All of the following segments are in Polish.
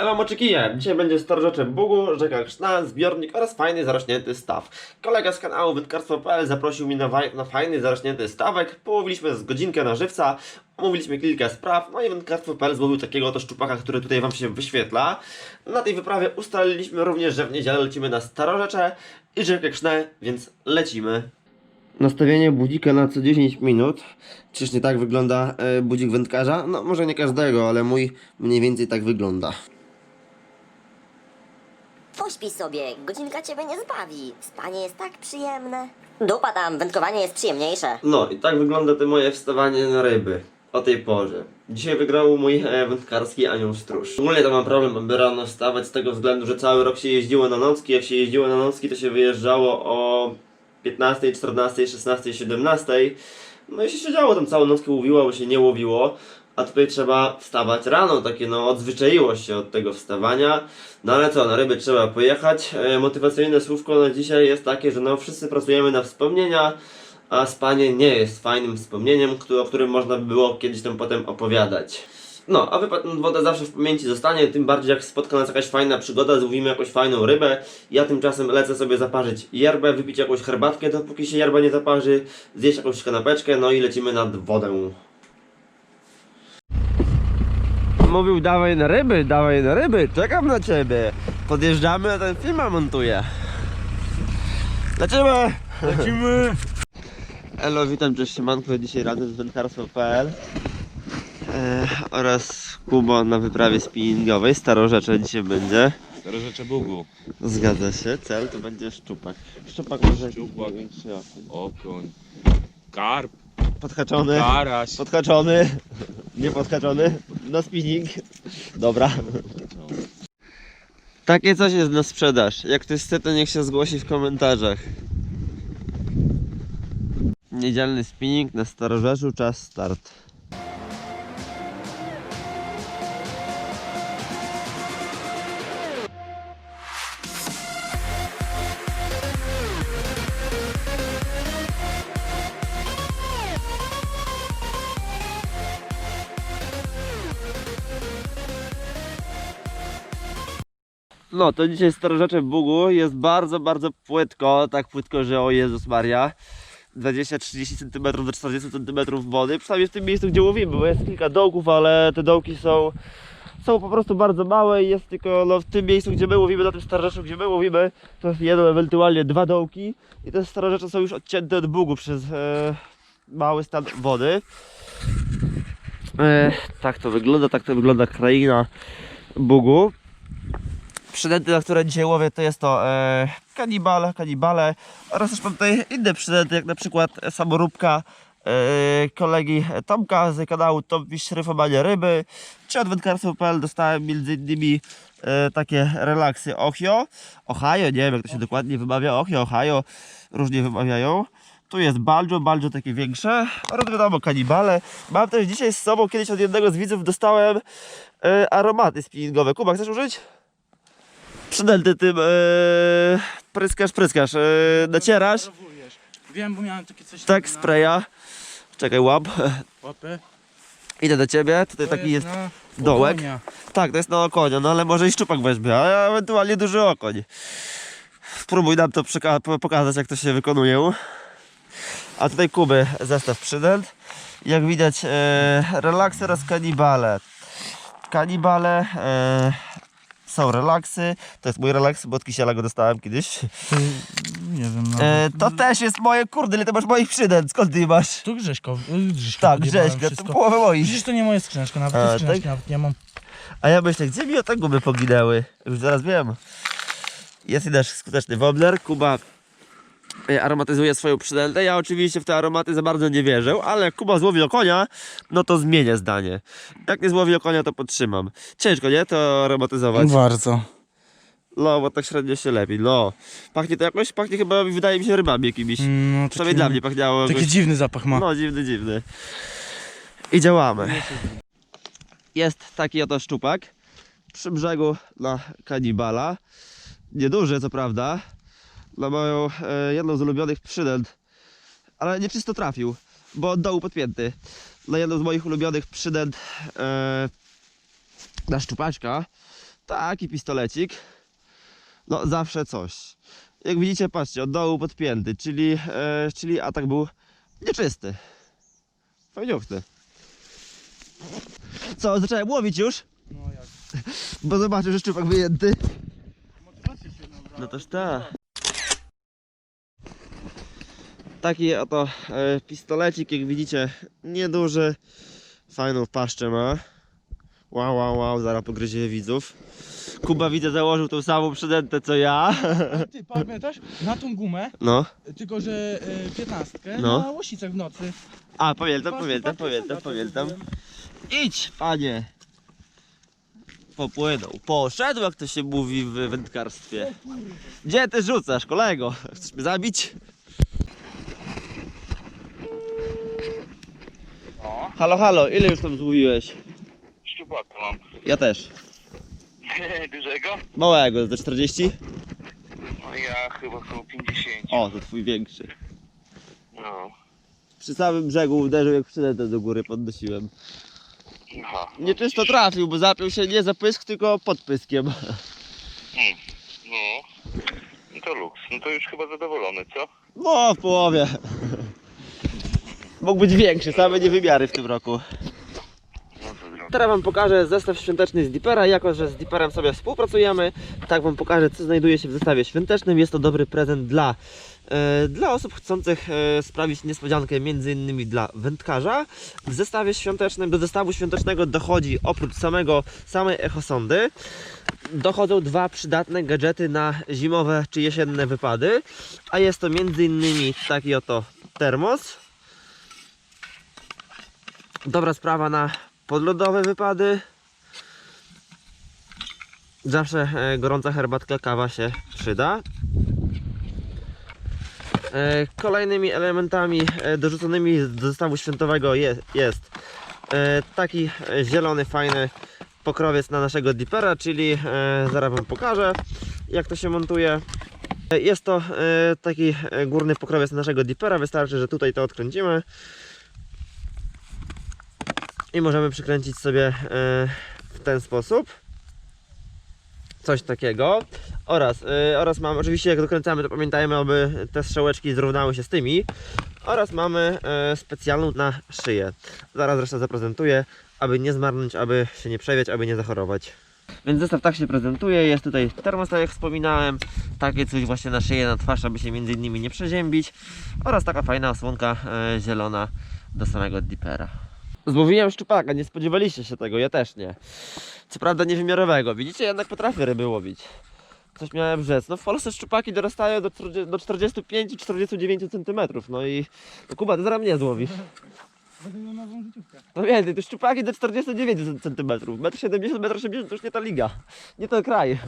Elo Moczykije, dzisiaj będzie starożycze Bugu, rzeka Krzna, zbiornik oraz fajny zarośnięty staw. Kolega z kanału Wędkarstwo.pl zaprosił mnie na, na fajny zarośnięty stawek, połowiliśmy z godzinkę na żywca, omówiliśmy kilka spraw, no i Wędkarstwo.pl złowił takiego oto szczupaka, który tutaj Wam się wyświetla. Na tej wyprawie ustaliliśmy również, że w niedzielę lecimy na Starorzecze i rzekę Krzne, więc lecimy. Nastawienie budzika na co 10 minut. Czyż nie tak wygląda e, budzik wędkarza? No może nie każdego, ale mój mniej więcej tak wygląda. Pośpij sobie, godzinka ciebie nie zbawi. Spanie jest tak przyjemne. Dupa tam, wędkowanie jest przyjemniejsze. No i tak wygląda to moje wstawanie na ryby o tej porze. Dzisiaj wygrał mój e, wędkarski anioł stróż. Ogólnie to mam problem, aby rano wstawać z tego względu, że cały rok się jeździło na nocki. Jak się jeździło na nocki, to się wyjeżdżało o 15, 14, 16, 17. No i się siedziało tam całą nockę łowiło, bo się nie łowiło. A tutaj trzeba wstawać rano, takie no odzwyczaiło się od tego wstawania. No ale co, na ryby trzeba pojechać. E, motywacyjne słówko na dzisiaj jest takie, że no wszyscy pracujemy na wspomnienia, a spanie nie jest fajnym wspomnieniem, o którym można by było kiedyś tam potem opowiadać. No, a wypad nad wodę zawsze w pamięci zostanie, tym bardziej jak spotka nas jakaś fajna przygoda, złowimy jakąś fajną rybę. Ja tymczasem lecę sobie zaparzyć yerbę, wypić jakąś herbatkę, dopóki się yerba nie zaparzy, zjeść jakąś kanapeczkę, no i lecimy nad wodę. Mówił dawaj na ryby, dawaj na ryby, czekam na ciebie. Podjeżdżamy, a ten film montuję. Lecimy! Lecimy! Elo, witam, cześć siemanko, dzisiaj razem z wędkarstwo.pl e, oraz Kuba na wyprawie spinningowej, Starorzecze dzisiaj będzie. Starożycze Bugu. Zgadza się, cel to będzie szczupak. Szczupak może Szczupak. Okoń. Karp. Podhaczony, Karaś. podhaczony, nie podhaczony, no spinning. Dobra. Takie coś jest na sprzedaż. Jak ktoś chce, to niech się zgłosi w komentarzach. Niedzielny spinning na Starorzeczu, czas start. No, to dzisiaj Starorzecze w Bugu jest bardzo, bardzo płytko, tak płytko, że o Jezus Maria. 20-30 cm do 40 cm wody, przynajmniej w tym miejscu, gdzie łowimy, bo jest kilka dołków, ale te dołki są, są po prostu bardzo małe i jest tylko no, w tym miejscu, gdzie my łowimy, na tym Starorzeczu, gdzie my łowimy, to jest jedno, ewentualnie dwa dołki i te Starorzecze są już odcięte od Bugu przez e, mały stan wody. E, tak to wygląda, tak to wygląda kraina Bugu. Przynęty, na które dzisiaj łowię, to jest to e, kanibal, kanibale oraz też mam tutaj inne przynęty, jak na przykład samoróbka e, kolegi Tomka z kanału Tom Fish Ryby, czy od wędkarstwo.pl dostałem między innymi e, takie relaksy Ochio, Ohio, nie wiem jak to się dokładnie wymawia, Ochio, Ohio, różnie wymawiają. Tu jest Baljo, Baljo takie większe, oraz wiadomo kanibale. Mam też dzisiaj z sobą, kiedyś od jednego z widzów dostałem e, aromaty spinningowe. Kuba, chcesz użyć? Przynęty tym e, pryskasz, pryskasz, e, nacierasz, Obserwujesz. Wiem, bo miałem takie coś tak na spraya. Czekaj, łap. łapy. Idę do ciebie, tutaj To taki jest. na dołek. Tak, to jest na okonia, no ale może i szczupak weźmie, a ewentualnie duży okoń. Spróbuj nam to pokazać, jak to się wykonuje. A tutaj Kuby zestaw przynęt. Jak widać, e, relaksy oraz kanibale. Kanibale e, są relaksy. To jest mój relaks, bo od Kisiela go dostałem kiedyś. Nie wiem, no. E, to też jest moje, kurde, ile ty masz moich przynęt? Skąd ty masz? Tu Grześko, y, Grześko Tak, podjebałem Grześka, to wszystko. połowę moich. Przecież to nie moja skrzyneczka, nawet A, A, skrzyneczki tak? nawet nie mam. A ja myślę, gdzie mi o te gumy poginęły? Już zaraz wiem. Jest i nasz skuteczny wobbler. Kuba e, aromatyzuje swoją przynętę. Ja oczywiście w te aromaty za bardzo nie wierzę, ale jak Kuba złowi okonia, no to zmienię zdanie. Jak nie złowi okonia, to podtrzymam. Ciężko, nie? To aromatyzować. Bardzo. No, bo tak średnio się lepi. No. Pachnie to jakoś, pachnie chyba, wydaje mi się, rybami jakimiś. No, Przynajmniej dla mnie pachniało. Taki jakoś- dziwny zapach ma. No, dziwny, dziwny. I działamy. Jest taki oto szczupak przy brzegu na kanibala. Nieduży, co prawda. Na moją e, jedną z ulubionych przynęt. Ale nie czysto trafił, bo od dołu podpięty. Na jedną z moich ulubionych przynęt e, na szczupaczka Taki pistolecik. No zawsze coś. Jak widzicie, patrzcie, od dołu podpięty, czyli, e, czyli atak był nieczysty. Fajniuchny. Co, zacząłem łowić już? No jak? Bo zobaczysz, że szczupak wyjęty. No toż tak. Taki oto e, pistolecik, jak widzicie, nieduży. Fajną paszczę ma. Wow, wow, wow, zaraz pogryzie widzów. Kuba widzę założył tą samą przydętę co ja. Ale ty pamiętasz? Na tą gumę, No. tylko że e, piętnastkę No. na łosicach w nocy. A, pamiętam, pamiętam, pamiętam, pamiętam. Idź, panie. Popłynął. Poszedł, jak to się mówi w wędkarstwie. Gdzie ty rzucasz, kolego? Chcesz mnie zabić? Halo, halo, ile już tam złowiłeś? szczupaka mam. Ja też. Dużego? Małego, ze 40? No ja chyba około 50. O, to twój większy. No. Przy samym brzegu uderzył, jak przynętę do góry podnosiłem. Aha. Nieczysto trafił, bo zapiął się nie za pysk, tylko pod pyskiem. No. No to luks. No to już chyba zadowolony, co? No, w połowie. Mógł być większy, same niewymiary w tym roku. Teraz Wam pokażę zestaw świąteczny z Deepera. Jako, że z Deeperem sobie współpracujemy, tak Wam pokażę, co znajduje się w zestawie świątecznym. Jest to dobry prezent dla, e, dla osób chcących e, sprawić niespodziankę, między innymi dla wędkarza. W zestawie świątecznym, do zestawu świątecznego dochodzi oprócz samego, samej echosondy, dochodzą dwa przydatne gadżety na zimowe czy jesienne wypady. A jest to między innymi taki oto termos. Dobra sprawa na podlodowe wypady. Zawsze e, gorąca herbatka, kawa się przyda. E, Kolejnymi elementami e, dorzuconymi do zestawu świętowego je, jest e, taki zielony, fajny pokrowiec na naszego dipera, czyli zaraz Wam pokażę jak to się montuje. Jest to taki górny pokrowiec naszego dipera, wystarczy, że tutaj to odkręcimy i możemy przykręcić sobie e, w ten sposób. Coś takiego. Oraz, e, oraz mamy, oczywiście jak dokręcamy to pamiętajmy aby te strzałeczki zrównały się z tymi. Oraz mamy e, specjalną na szyję. Zaraz zresztą zaprezentuję aby nie zmarnąć, aby się nie przewiać, aby nie zachorować. Więc zestaw tak się prezentuje, jest tutaj termos, tak jak wspominałem, takie coś właśnie na szyję, na twarz, aby się między innymi nie przeziębić. Oraz taka fajna osłonka zielona do samego dipera. Złowiłem szczupaka, nie spodziewaliście się tego, ja też nie. Co prawda niewymiarowego, widzicie, jednak potrafię ryby łowić. Coś miałem rzec. No w Polsce szczupaki dorastają do 40 do 45-49 cm. No i no Kuba, ty zaraz mnie złowisz. No więcej, to szczupaki do 49 cm. 1,70 m, 1,80 m to już nie ta liga. Nie ten kraj.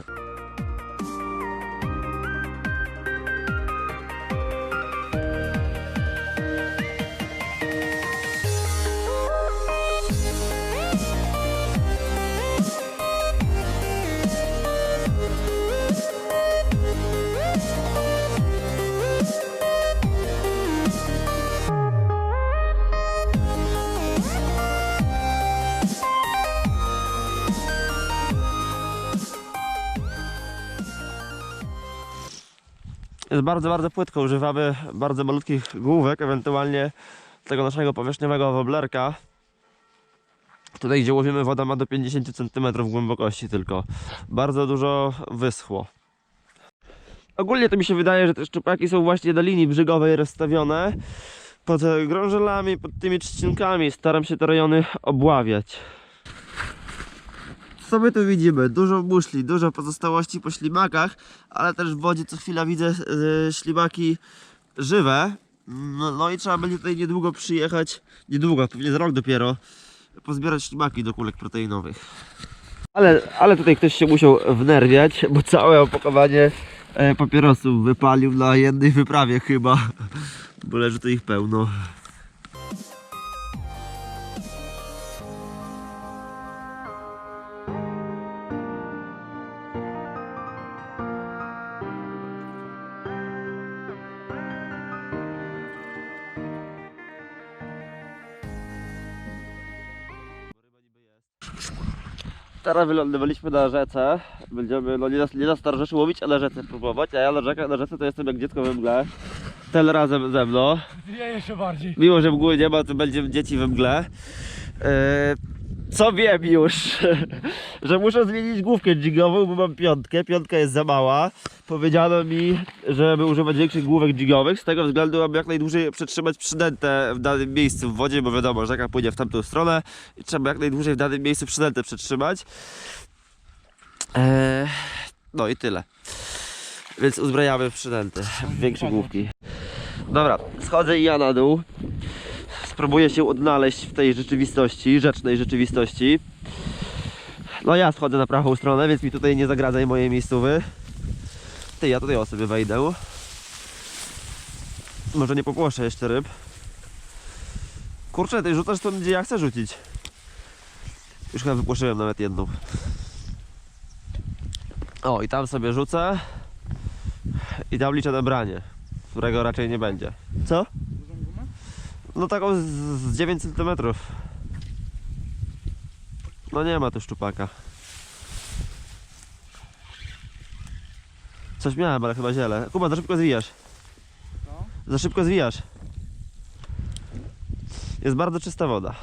Jest bardzo, bardzo płytko. Używamy bardzo malutkich główek, ewentualnie tego naszego powierzchniowego woblerka. Tutaj, gdzie łowimy, woda ma do 50 cm głębokości tylko. Bardzo dużo wyschło. Ogólnie to mi się wydaje, że te szczupaki są właśnie na linii brzegowej rozstawione pod e, grążelami, pod tymi trzcinkami. Staram się te rejony obławiać. Co my tu widzimy? Dużo muszli, dużo pozostałości po ślimakach, ale też w wodzie co chwila widzę e, ślimaki żywe. No, no i trzeba będzie tutaj niedługo przyjechać, niedługo, pewnie za rok dopiero, pozbierać ślimaki do kulek proteinowych. Ale, ale tutaj ktoś się musiał wnerwiać, bo całe opakowanie e, papierosów wypalił na jednej wyprawie chyba, bo leży tu ich pełno. Teraz wylądowaliśmy na rzece. Będziemy, no nie na, nie na łowić, ale rzece próbować. A ja na, rzeka, na rzece to jestem jak dziecko we mgle. Ten razem ze mną. Ja jeszcze bardziej. Mimo, że mgły nie ma, to będziemy dzieci we mgle. Yy, co wiem już że muszę zmienić główkę dżigową, bo mam piątkę. Piątka jest za mała. Powiedziano mi, żeby używać większych główek dżigowych. Z tego względu, aby jak najdłużej przetrzymać przynętę w danym miejscu w wodzie, bo wiadomo, rzeka płynie w tamtą stronę i trzeba jak najdłużej w danym miejscu przynętę przetrzymać. Eee, no i tyle. Więc uzbrajamy w przynętę, w większe główki. Dobra, schodzę i ja na dół. Spróbuję się odnaleźć w tej rzeczywistości, rzecznej rzeczywistości. No ja schodzę na prawą stronę, więc mi tutaj nie zagradzaj mojej miejscowy. Ty, ja tutaj o sobie wejdę. Może nie popłoszę jeszcze ryb. Kurczę, ty rzucasz to gdzie ja chcę rzucić. Już chyba wypłoszyłem nawet jedną. O, i tam sobie rzucę. I tam liczę na branie, którego raczej nie będzie. Co? No taką z, z 9 cm. No nie ma tu szczupaka. Coś miałem, ale chyba ziele. Kuba, za szybko zwijasz. Za szybko zwijasz. Jest bardzo czysta woda.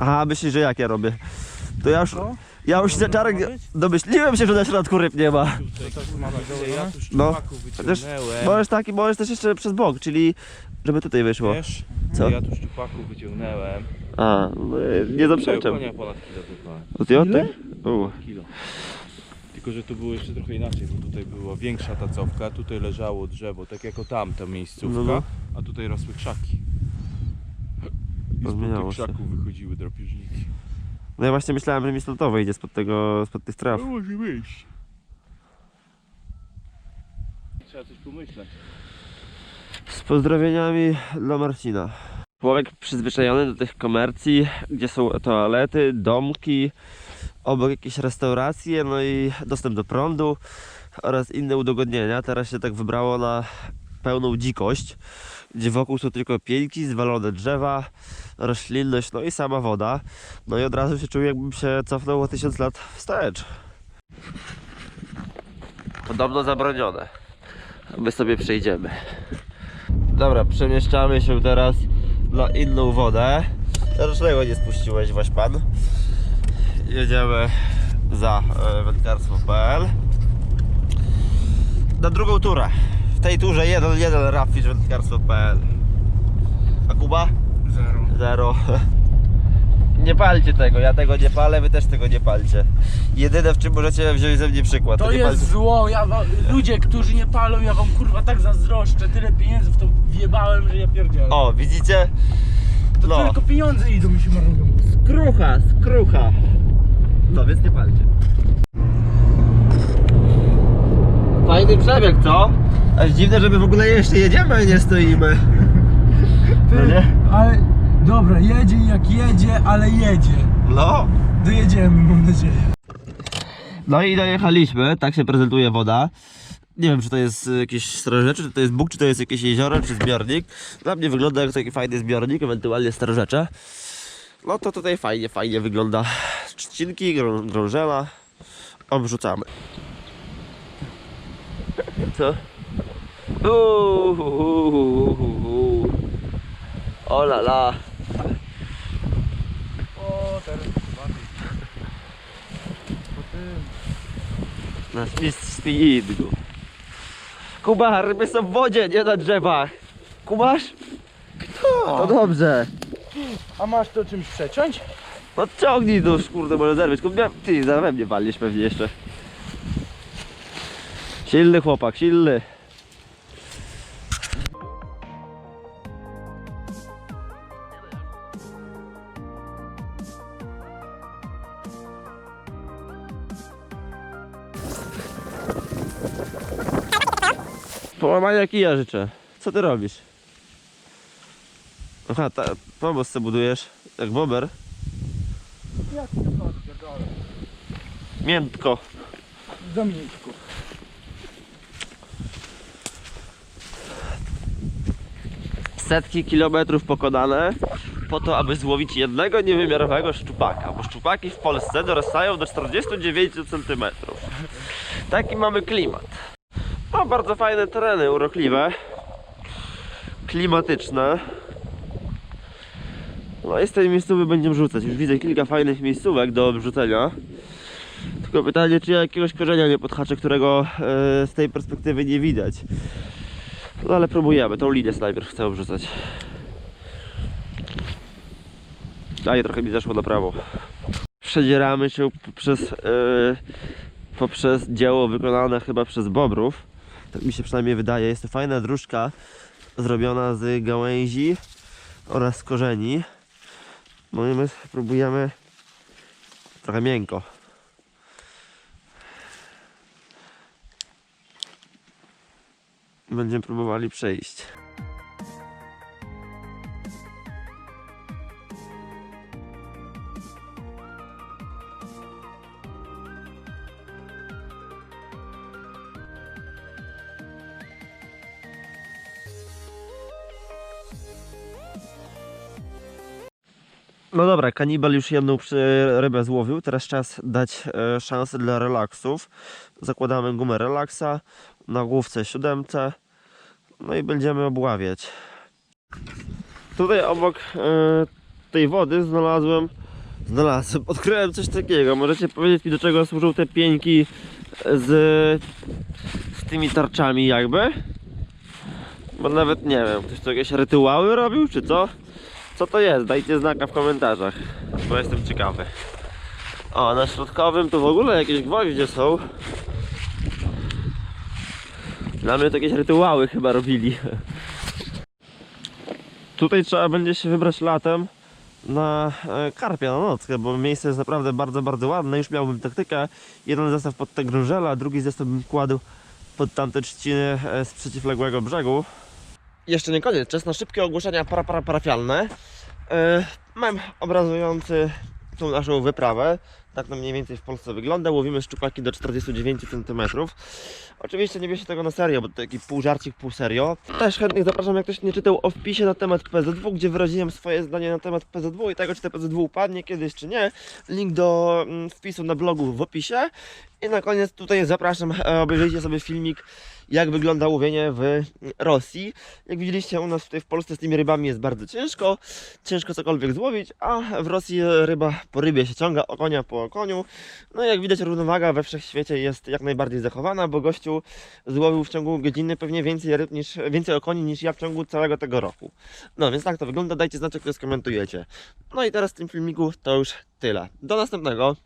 Aha, myślisz, że jak ja robię? To ja już, ja już się czarek domyśliłem się, że na środku ryb nie ma. Tak mamy Ja tu No. szczupaków Chociaż wyciągnęłem. Możesz taki, możesz też jeszcze przez bok, czyli żeby tutaj wyszło. Wiesz? Co? Ja tu szczupaków wyciągnąłem. A, no, nie zaprzeczam. Konia ponad kilo wypałem. O ty o ty? U. Kilo. Tylko, że tu było jeszcze trochę inaczej, bo tutaj była większa tacowka, tutaj leżało drzewo, tak jako tam ta miejscówka, No, no. a tutaj rosły krzaki. I spod Zmieniało tych się. krzaków wychodziły drapieżniki. No ja właśnie myślałem, że mi stąd wyjdzie spod tego, spod tych traw. No może wyjść. Trzeba coś pomyśleć. Z pozdrowieniami dla Marcina. Człowiek przyzwyczajony do tych komercji, gdzie są toalety, domki, obok jakieś restauracje, no i dostęp do prądu oraz inne udogodnienia. Teraz się tak wybrało na pełną dzikość, gdzie wokół są tylko pieńki, zwalone drzewa, roślinność, no i sama woda. No i od razu się czuję, jakbym się cofnął o tysiąc lat wstecz. Podobno zabronione. My sobie przejdziemy. Dobra, przemieszczamy się teraz na inną wodę. Dlaczego nie spuściłeś waś pan? Jedziemy za e, wędkarstwo.pl Na drugą turę. W tej turze jeden, jeden rafisz wędkarstwo.pl A Kuba? Zero. Zero. Nie palcie tego, ja tego nie palę, wy też tego nie palcie. Jedyne w czym możecie wziąć ze mnie przykład. To nie jest palcie- zło, ja wam, ludzie, którzy nie palą, ja wam kurwa tak zazdroszczę, tyle pieniędzy w to wjebałem, że ja pierdzielę. O, widzicie? to no. tylko pieniądze idą mi się marnują. Skrucha, skrucha. No więc nie palcie. Fajny przebieg, co? Aż dziwne, że my w ogóle jeszcze jedziemy, a nie stoimy. No nie? ale dobra, jedzie jak jedzie, ale jedzie. No. Dojedziemy, mam nadzieję. No i dojechaliśmy, tak się prezentuje woda. Nie wiem, czy to jest y, jakieś starorzecie, czy to jest Bóg, czy to jest jakieś jezioro, czy zbiornik. Dla mnie wygląda jak taki fajny zbiornik, ewentualnie starorzecze. No to tutaj fajnie, fajnie wygląda. Trzcinki, grą- grążela. Obrzucamy. Co? Uuuu. O la la. O, teraz. Po tym. Nasz mistrz spinningu. Kuba, ryby są w wodzie, nie na drzewach. Kumasz? To dobrze. A masz to czymś przeciąć? Odciągnij to, kurde, może zerwać. Kuba, ty, za we mnie walisz pewnie jeszcze. Silny chłopak, silny. Połamania kija życzę. Co ty robisz? Aha, ta, pomoc co budujesz? Jak bober? Jak to chodzi, pierdolę. Miętko. Zamieniczku. Setki kilometrów pokonane po to, aby złowić jednego niewymiarowego szczupaka, bo szczupaki w Polsce dorastają do 49 cm. Taki mamy klimat. No, bardzo fajne tereny, urokliwe, klimatyczne. No i z tej miejscowy będziemy rzucać. Już widzę kilka fajnych miejscówek do wrzucenia. Tylko pytanie, czy ja jakiegoś korzenia nie podhaczę, którego e, z tej perspektywy nie widać. No ale próbujemy, tą linię najpierw chcę obrzucać. Daje trochę mi zeszło na prawo. Przedzieramy się poprzez, e, poprzez dzieło wykonane chyba przez Bobrów. Tak mi się przynajmniej wydaje. Jest to fajna dróżka zrobiona z gałęzi oraz z korzeni. No i my próbujemy trochę miękko. Będziemy próbowali przejść. No dobra, kanibal już jedną rybę złowił. Teraz czas dać e, szansę dla relaksów. Zakładamy gumę relaksa na główce siódemce. No i będziemy obławiać. Tutaj obok e, tej wody znalazłem, znalazłem, odkryłem coś takiego. Możecie powiedzieć mi do czego służą te pieńki z, z tymi tarczami jakby? Bo nawet nie wiem, ktoś tu jakieś rytuały robił czy co? Co to jest? Dajcie znaka w komentarzach, bo jestem ciekawy. O, na środkowym to w ogóle jakieś gwoździe są. Dla mnie to jakieś rytuały chyba robili. Tutaj trzeba będzie się wybrać latem na e, karpia na nockę, bo miejsce jest naprawdę bardzo, bardzo ładne. Już miałbym taktykę. Jeden zestaw pod te grążele, a drugi zestaw bym kładł pod tamte trzciny e, z przeciwległego brzegu. Jeszcze nie koniec, czas na szybkie ogłoszenia para, para, parafialne. E, Mam obrazujący tą naszą wyprawę. Tak to mniej więcej w Polsce wygląda. Łowimy szczupaki do 49 cm. Oczywiście nie bierzcie tego na serio, bo to taki pół żarcik, pół serio. Też chętnych zapraszam, jak ktoś nie czytał o wpisie na temat PZW, gdzie wyraziłem swoje zdanie na temat PZW i tego, czy te PZW upadnie kiedyś, czy nie. Link do mm, wpisu na blogu w opisie. I na koniec tutaj zapraszam, e, obejrzyjcie sobie filmik, jak wygląda łowienie w Rosji. Jak widzieliście, u nas tutaj w Polsce z tymi rybami jest bardzo ciężko. Ciężko cokolwiek złowić, a w Rosji ryba po rybie się ciąga, o konia po okoniu. No i jak widać, równowaga we wszechświecie jest jak najbardziej zachowana, bo gościu złowił w ciągu godziny pewnie więcej ryb niż, więcej okoni niż ja w ciągu całego tego roku. No więc tak to wygląda, dajcie znać, jak to skomentujecie. No i teraz w tym filmiku to już tyle. Do następnego.